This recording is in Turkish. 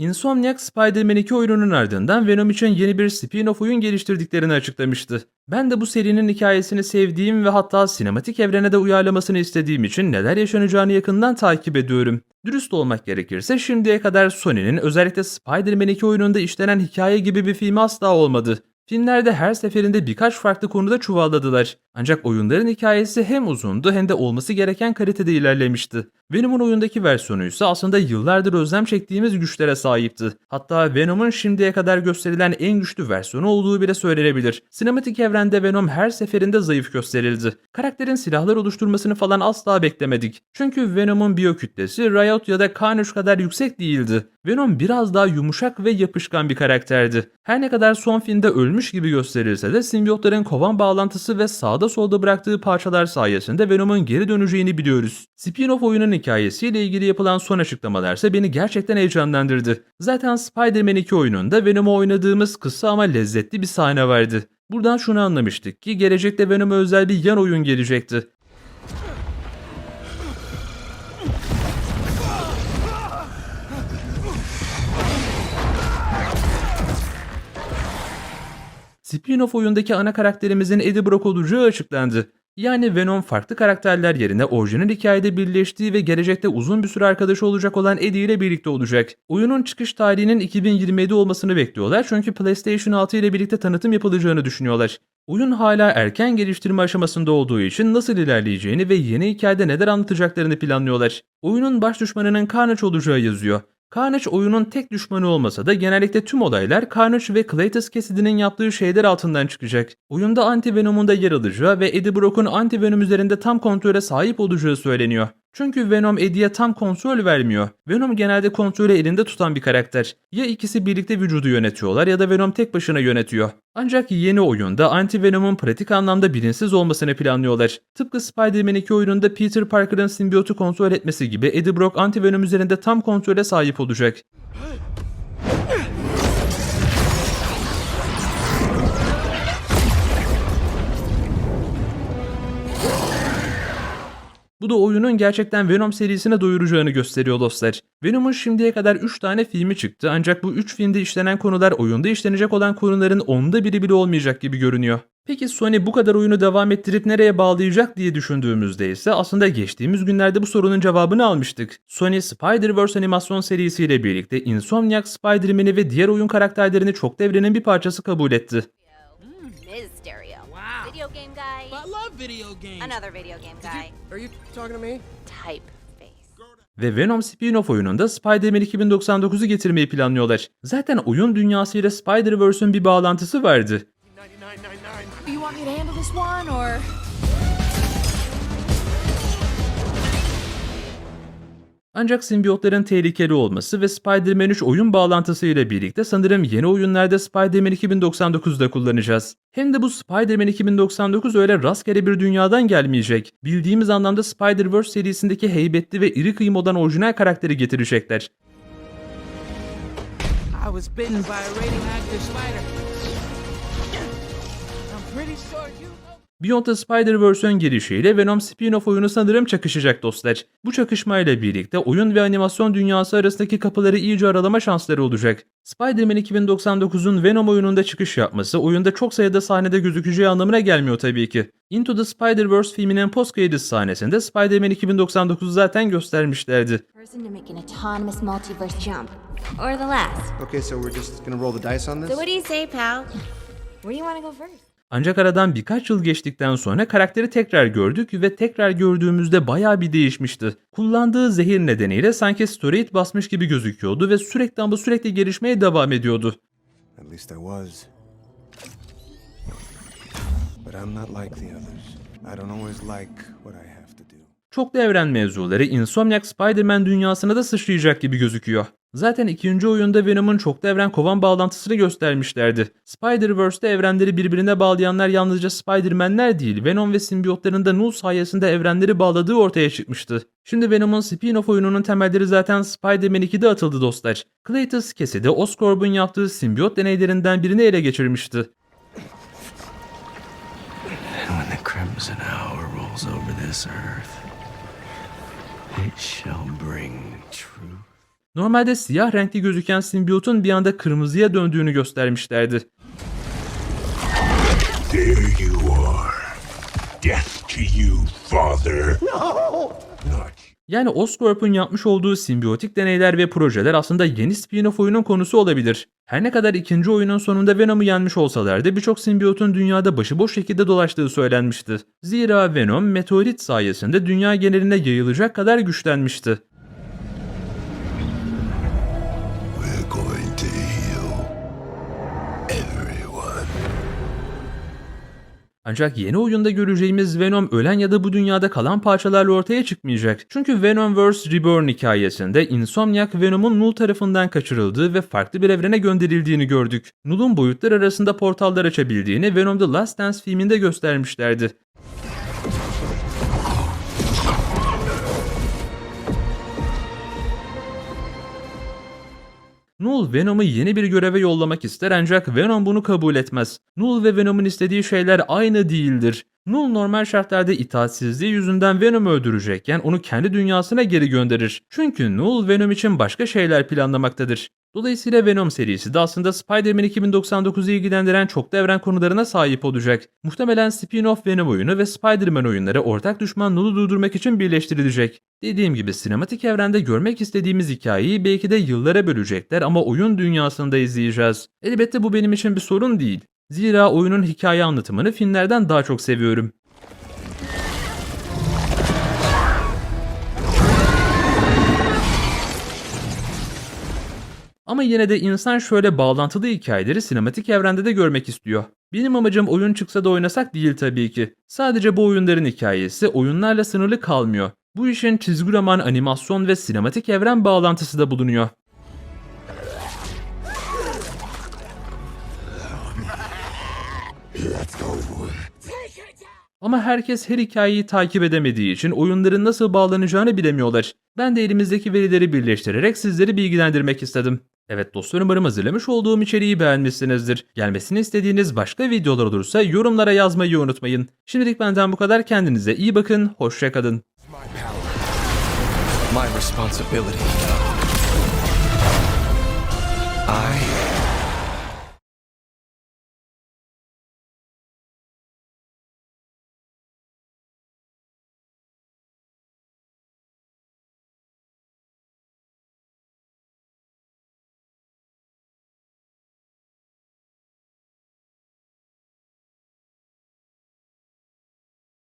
Insomniac Spider-Man 2 oyununun ardından Venom için yeni bir spin-off oyun geliştirdiklerini açıklamıştı. Ben de bu serinin hikayesini sevdiğim ve hatta sinematik evrene de uyarlamasını istediğim için neler yaşanacağını yakından takip ediyorum. Dürüst olmak gerekirse şimdiye kadar Sony'nin özellikle Spider-Man 2 oyununda işlenen hikaye gibi bir filmi asla olmadı. Filmlerde her seferinde birkaç farklı konuda çuvalladılar. Ancak oyunların hikayesi hem uzundu hem de olması gereken kalitede ilerlemişti. Venom'un oyundaki versiyonu ise aslında yıllardır özlem çektiğimiz güçlere sahipti. Hatta Venom'un şimdiye kadar gösterilen en güçlü versiyonu olduğu bile söylenebilir. Sinematik evrende Venom her seferinde zayıf gösterildi. Karakterin silahlar oluşturmasını falan asla beklemedik. Çünkü Venom'un biyokütlesi Riot ya da Carnage kadar yüksek değildi. Venom biraz daha yumuşak ve yapışkan bir karakterdi. Her ne kadar son filmde ölmüş gibi gösterilse de simbiyotların kovan bağlantısı ve sağda solda bıraktığı parçalar sayesinde Venom'un geri döneceğini biliyoruz. Spin-off oyunun hikayesiyle ilgili yapılan son açıklamalar ise beni gerçekten heyecanlandırdı. Zaten Spider-Man 2 oyununda Venom'u oynadığımız kısa ama lezzetli bir sahne vardı. Buradan şunu anlamıştık ki gelecekte Venom'a özel bir yan oyun gelecekti. Spin-off oyundaki ana karakterimizin Eddie Brock olacağı açıklandı. Yani Venom farklı karakterler yerine orijinal hikayede birleştiği ve gelecekte uzun bir süre arkadaşı olacak olan Eddie ile birlikte olacak. Oyunun çıkış tarihinin 2027 olmasını bekliyorlar çünkü PlayStation 6 ile birlikte tanıtım yapılacağını düşünüyorlar. Oyun hala erken geliştirme aşamasında olduğu için nasıl ilerleyeceğini ve yeni hikayede neler anlatacaklarını planlıyorlar. Oyunun baş düşmanının Carnage olacağı yazıyor. Carnage oyunun tek düşmanı olmasa da genellikle tüm olaylar Carnage ve Cletus Cassidy'nin yaptığı şeyler altından çıkacak. Oyunda Anti-Venom'un da yer alacağı ve Eddie Brock'un Anti-Venom üzerinde tam kontrole sahip olacağı söyleniyor. Çünkü Venom Eddie'ye tam kontrol vermiyor. Venom genelde kontrolü elinde tutan bir karakter. Ya ikisi birlikte vücudu yönetiyorlar ya da Venom tek başına yönetiyor. Ancak yeni oyunda Anti-Venom'un pratik anlamda bilinçsiz olmasını planlıyorlar. Tıpkı Spider-Man 2 oyununda Peter Parker'ın simbiyotu kontrol etmesi gibi Eddie Brock Anti-Venom üzerinde tam kontrole sahip olacak. Bu da oyunun gerçekten Venom serisine doyuracağını gösteriyor dostlar. Venom'un şimdiye kadar 3 tane filmi çıktı ancak bu 3 filmde işlenen konular oyunda işlenecek olan konuların onda biri bile olmayacak gibi görünüyor. Peki Sony bu kadar oyunu devam ettirip nereye bağlayacak diye düşündüğümüzde ise aslında geçtiğimiz günlerde bu sorunun cevabını almıştık. Sony Spider-Verse animasyon serisiyle birlikte Insomniac Spider-Man'i ve diğer oyun karakterlerini çok devrenin bir parçası kabul etti. Ms video game. Another video game guy. Are you talking to me? Type ve Venom spin-off oyununda Spider-Man 2099'u getirmeyi planlıyorlar. Zaten oyun dünyasıyla Spider-Verse'ün bir bağlantısı vardı. 99, 99, 99. Ancak simbiyotların tehlikeli olması ve Spider-Man 3 oyun bağlantısı ile birlikte sanırım yeni oyunlarda Spider-Man 2099'da kullanacağız. Hem de bu Spider-Man 2099 öyle rastgele bir dünyadan gelmeyecek. Bildiğimiz anlamda Spider-Verse serisindeki heybetli ve iri kıyım olan orijinal karakteri getirecekler. I was bitten by a radioactive spider. Beyond the Spider-Verse'ün gelişiyle Venom spin-off oyunu sanırım çakışacak dostlar. Bu çakışmayla birlikte oyun ve animasyon dünyası arasındaki kapıları iyice aralama şansları olacak. Spider-Man 2099'un Venom oyununda çıkış yapması oyunda çok sayıda sahnede gözükeceği anlamına gelmiyor tabii ki. Into the Spider-Verse filminin post credits sahnesinde Spider-Man 2099 zaten göstermişlerdi. Okay, so we're just gonna roll the dice on So do this? you say, pal? Where do you want to go first? Ancak aradan birkaç yıl geçtikten sonra karakteri tekrar gördük ve tekrar gördüğümüzde bayağı bir değişmişti. Kullandığı zehir nedeniyle sanki steroid basmış gibi gözüküyordu ve sürekli ama sürekli gelişmeye devam ediyordu. At least I was. But I'm not like the others. I don't always like what I have to do. Çoklu evren mevzuları Insomniac Spider-Man dünyasına da sıçrayacak gibi gözüküyor. Zaten ikinci oyunda Venom'un çoklu evren kovan bağlantısını göstermişlerdi. Spider-Verse'de evrenleri birbirine bağlayanlar yalnızca Spider-Man'ler değil, Venom ve simbiyotların da Null sayesinde evrenleri bağladığı ortaya çıkmıştı. Şimdi Venom'un spin-off oyununun temelleri zaten Spider-Man 2'de atıldı dostlar. Cletus Cassidy, Oscorp'un yaptığı simbiyot deneylerinden birini ele geçirmişti. Crimson hour rolls over this earth, it shall bring truth. Normalde siyah renkli gözüken simbiyotun bir anda kırmızıya döndüğünü göstermişlerdi. There you are. Death to you, father. No! Not Yani Oscorp'un yapmış olduğu simbiyotik deneyler ve projeler aslında yeni spin-off oyunun konusu olabilir. Her ne kadar ikinci oyunun sonunda Venom'u yenmiş olsalardı birçok simbiyotun dünyada başıboş şekilde dolaştığı söylenmişti. Zira Venom meteorit sayesinde dünya geneline yayılacak kadar güçlenmişti. Ancak yeni oyunda göreceğimiz Venom ölen ya da bu dünyada kalan parçalarla ortaya çıkmayacak. Çünkü Venomverse Reborn hikayesinde Insomniac Venom'un Null tarafından kaçırıldığı ve farklı bir evrene gönderildiğini gördük. Null'un boyutlar arasında portallar açabildiğini Venom The Last Dance filminde göstermişlerdi. Null Venom'u yeni bir göreve yollamak ister ancak Venom bunu kabul etmez. Null ve Venom'un istediği şeyler aynı değildir. Null normal şartlarda itaatsizliği yüzünden Venom'u öldürecekken onu kendi dünyasına geri gönderir. Çünkü Null Venom için başka şeyler planlamaktadır. Dolayısıyla Venom serisi de aslında Spider-Man 2099'u ilgilendiren çoklu evren konularına sahip olacak. Muhtemelen spin-off Venom oyunu ve Spider-Man oyunları ortak düşman Null'u durdurmak için birleştirilecek. Dediğim gibi sinematik evrende görmek istediğimiz hikayeyi belki de yıllara bölecekler ama oyun dünyasında izleyeceğiz. Elbette bu benim için bir sorun değil. Zira oyunun hikaye anlatımını filmlerden daha çok seviyorum. Ama yine de insan şöyle bağlantılı hikayeleri sinematik evrende de görmek istiyor. Benim amacım oyun çıksa da oynasak değil tabii ki. Sadece bu oyunların hikayesi oyunlarla sınırlı kalmıyor. Bu işin çizgi roman, animasyon ve sinematik evren bağlantısı da bulunuyor. Ama herkes her hikayeyi takip edemediği için oyunların nasıl bağlanacağını bilemiyorlar. Ben de elimizdeki verileri birleştirerek sizleri bilgilendirmek istedim. Evet dostlarım umarım hazırlamış olduğum içeriği beğenmişsinizdir. Gelmesini istediğiniz başka videolar olursa yorumlara yazmayı unutmayın. Şimdilik benden bu kadar kendinize iyi bakın, hoşçakalın. My responsibility. I